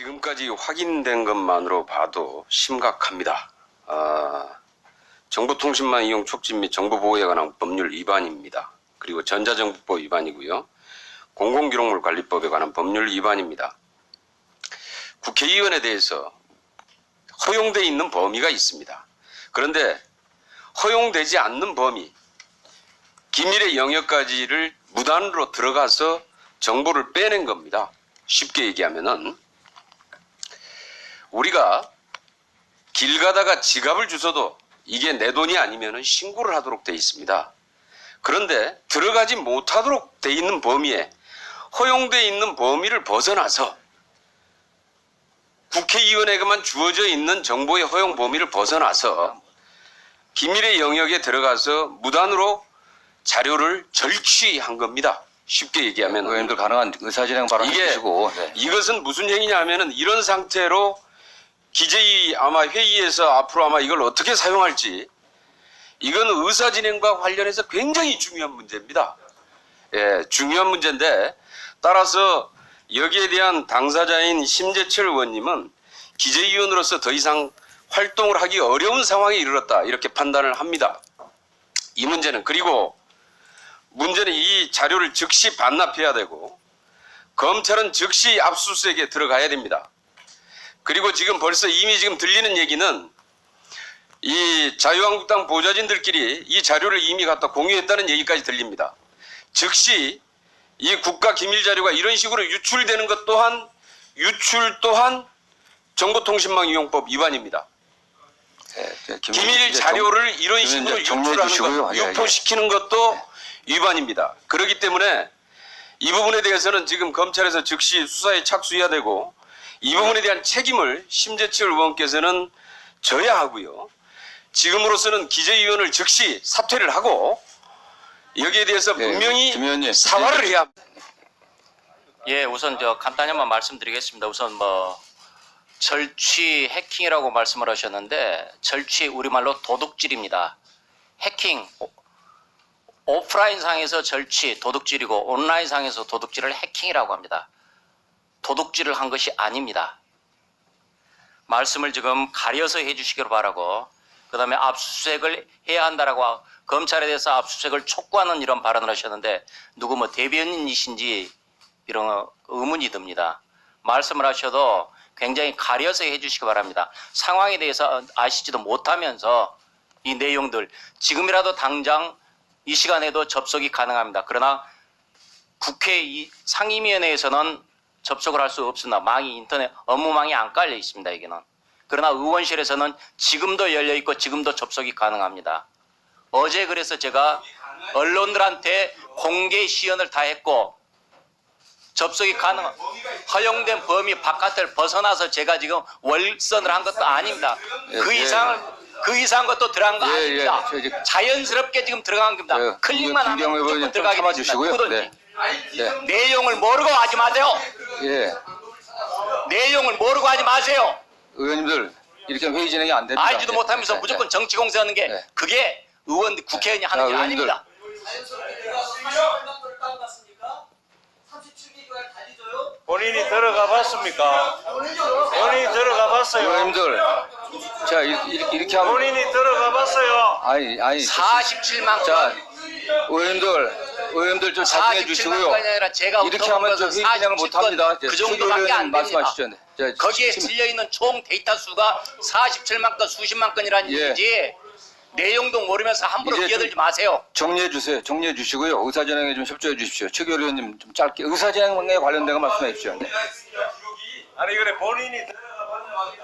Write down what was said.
지금까지 확인된 것만으로 봐도 심각합니다. 아, 정보통신망 이용 촉진 및 정보보호에 관한 법률 위반입니다. 그리고 전자정보법 위반이고요. 공공기록물 관리법에 관한 법률 위반입니다. 국회의원에 대해서 허용돼 있는 범위가 있습니다. 그런데 허용되지 않는 범위, 기밀의 영역까지를 무단으로 들어가서 정보를 빼낸 겁니다. 쉽게 얘기하면은 우리가 길 가다가 지갑을 주워도 이게 내 돈이 아니면은 신고를 하도록 돼 있습니다. 그런데 들어가지 못하도록 돼 있는 범위에 허용돼 있는 범위를 벗어나서 국회의원에게만 주어져 있는 정보의 허용 범위를 벗어나서 기밀의 영역에 들어가서 무단으로 자료를 절취한 겁니다. 쉽게 얘기하면 의원님들 가능한 의사진행 발언 이게 해주시고 네. 이것은 무슨 행위냐 하면은 이런 상태로 기재위 아마 회의에서 앞으로 아마 이걸 어떻게 사용할지 이건 의사 진행과 관련해서 굉장히 중요한 문제입니다. 예, 중요한 문제인데 따라서 여기에 대한 당사자인 심재철 의원님은 기재위원으로서 더 이상 활동을 하기 어려운 상황에 이르렀다 이렇게 판단을 합니다. 이 문제는 그리고 문제는 이 자료를 즉시 반납해야 되고 검찰은 즉시 압수수색에 들어가야 됩니다. 그리고 지금 벌써 이미 지금 들리는 얘기는 이 자유한국당 보좌진들끼리 이 자료를 이미 갖다 공유했다는 얘기까지 들립니다. 즉시 이 국가 기밀 자료가 이런 식으로 유출되는 것 또한 유출 또한 정보통신망 이용법 위반입니다. 네, 네, 김- 기밀 자료를 이런 그러면 식으로 유출하는. 것, 예, 예. 유포시키는 것도 위반입니다. 그렇기 때문에 이 부분에 대해서는 지금 검찰에서 즉시 수사에 착수해야 되고 이 부분에 대한 책임을 심재철 의원께서는 져야 하고요. 지금으로서는 기재위원을 즉시 사퇴를 하고 여기에 대해서 네, 분명히 김 의원님. 사과를 해야 합니다. 예, 우선 저 간단히 한번 말씀드리겠습니다. 우선 뭐 절취 해킹이라고 말씀을 하셨는데 절취 우리말로 도둑질입니다. 해킹 오- 오프라인 상에서 절취 도둑질이고 온라인 상에서 도둑질을 해킹이라고 합니다. 도둑질을 한 것이 아닙니다. 말씀을 지금 가려서 해주시기를 바라고 그 다음에 압수수색을 해야 한다라고 검찰에 대해서 압수수색을 촉구하는 이런 발언을 하셨는데 누구 뭐 대변인이신지 이런 의문이 듭니다. 말씀을 하셔도 굉장히 가려서 해주시기 바랍니다. 상황에 대해서 아시지도 못하면서 이 내용들 지금이라도 당장 이 시간에도 접속이 가능합니다. 그러나 국회 이 상임위원회에서는 접속을 할 수 없습니다. 망이 인터넷 업무망이 안 깔려 있습니다. 여기는. 그러나 의원실에서는 지금도 열려 있고 지금도 접속이 가능합니다. 어제 그래서 제가 언론들한테 공개 시연을 다 했고 접속이 가능 허용된 범위 바깥을 벗어나서 제가 지금 월선을 한 것도 아닙니다. 그 예, 예. 이상을 그 이상 것도 들어간 거 예, 아닙니다. 예. 저 이제- 자연스럽게 지금 들어간 겁니다. 예, 클릭만 하면 무조건 들어가게 됩니다. 참아주시고요. 누구든지. 네. 내용을 모르고 하지 마세요. 예, 내용을 모르고 하지 마세요. 의원님들 이렇게 회의 진행이 안 됩니다. 알지도 네, 못하면서 네, 무조건 네. 정치 공세하는 게 네. 그게 의원 국회의원이 하는 자, 게 의원님들. 아닙니다. 본인이 들어가 봤습니까? 본인이 들어가 봤어요. 의원님들 자 이- 이렇게 이렇게 하면 본인이 들어가 봤어요. 아니 아니 47만 자 건, 의원님들 의원님들 좀 자중해 47만 주시고요. 아니라 제가 이렇게 하면 좀 회의 진행을 못 합니다. 그 정도밖에 안 됩니다. 말씀하시죠. 네. 자, 거기에 심- 실려 있는 총 데이터 수가 47만 건, 수십만 건이라는 예. 얘기지. 내용도 모르면서 함부로 이제 끼어들지 좀- 마세요. 정리해 주세요. 정리해 주시고요. 의사진행에 좀 협조해 주십시오. 최규 의원님 좀 짧게 의사진행에 관련된 거 말씀해 주십시오. 네. 아니 그래 본인이 들어가 봤는데